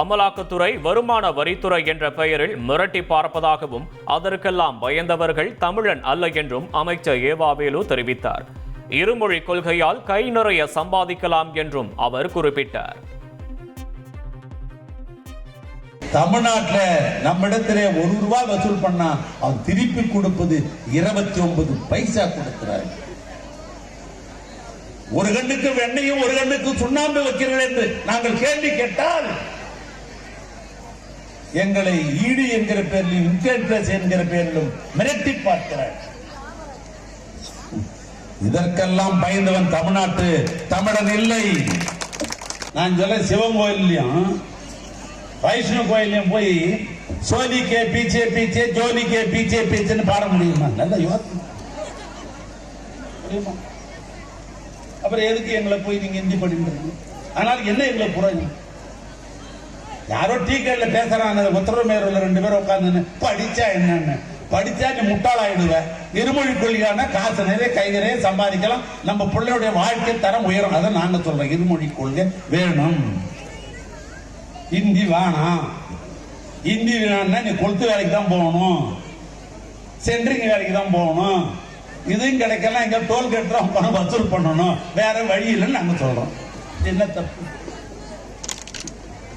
அமலாக்கத்துறை வருமான வரித்துறை என்ற பெயரில் மிரட்டி பார்ப்பதாகவும் அதற்கெல்லாம் பயந்தவர்கள் தமிழன் அல்ல என்றும் அமைச்சர் ஏவாவேலு தெரிவித்தார். இருமொழி கொள்கையால் கை நிறைய சம்பாதிக்கலாம் என்றும் அவர் குறிப்பிட்டார். தமிழ்நாட்டில் நம்மிடத்திலே ஒரு ரூபாய் வசூல் பண்ணா அவர் திருப்பி கொடுப்பது இருபத்தி ஒன்பது பைசா கொடுக்கிறார். ஒரு கண்ணுக்கு வெண்ணையும் ஒரு கண்ணுக்கு சுண்ணாம்பு வைக்கிறீர்கள் என்று நாங்கள் கேள்வி கேட்டால் எங்களை ஈடு என்கிற பேரிலும் இன்கம் என்கிற பேரிலும் மிரட்டி பார்க்கிறார். இதற்கெல்லாம் பயந்தவன் தமிழ்நாட்டு தமிழன் இல்லை. நான் சொல்ல சிவன் கோயில்லையும் வைஷ்ணவ கோயிலையும் போய் சோலி கே பீச்சே பீச்சே ஜோலி கே பீச்சே பீச்சேன்னு பாட முடியுமா? நல்ல யோசனை. அப்புறம் எதுக்கு எங்களை போய் நீங்க ஹிந்தி படிக்கிறீங்க? ஆனால் என்ன எங்களை புரியும் யாரோ டீ கடையில பேசுறாங்க உத்தரமேரூர்ல ரெண்டு பேரும் உட்காந்து படிச்சா என்னன்னு? படிச்சா நீ முட்டாளாயிடுவ. இருமொழி கொள்கையான காசு நிறைய கை நிறைய சம்பாதிக்கலாம். நம்ம பிள்ளையுடைய வாழ்க்கை தரம் உயரும். அதை நாங்க சொல்றோம். இருமொழி கொள்கை வேணும். இந்தி வேணாம். ஹிந்தி வேணும்னா நீ கொளுத்து வேலைக்கு தான் போகணும். சென்ட்ரிங் வேலைக்கு தான் போகணும். இதுவும் கிடைக்கலாம் எங்க டோல் தான் பணம் வசூல் பண்ணணும். வேற வழி இல்லைன்னு நாங்க சொல்றோம். என்ன தப்பு?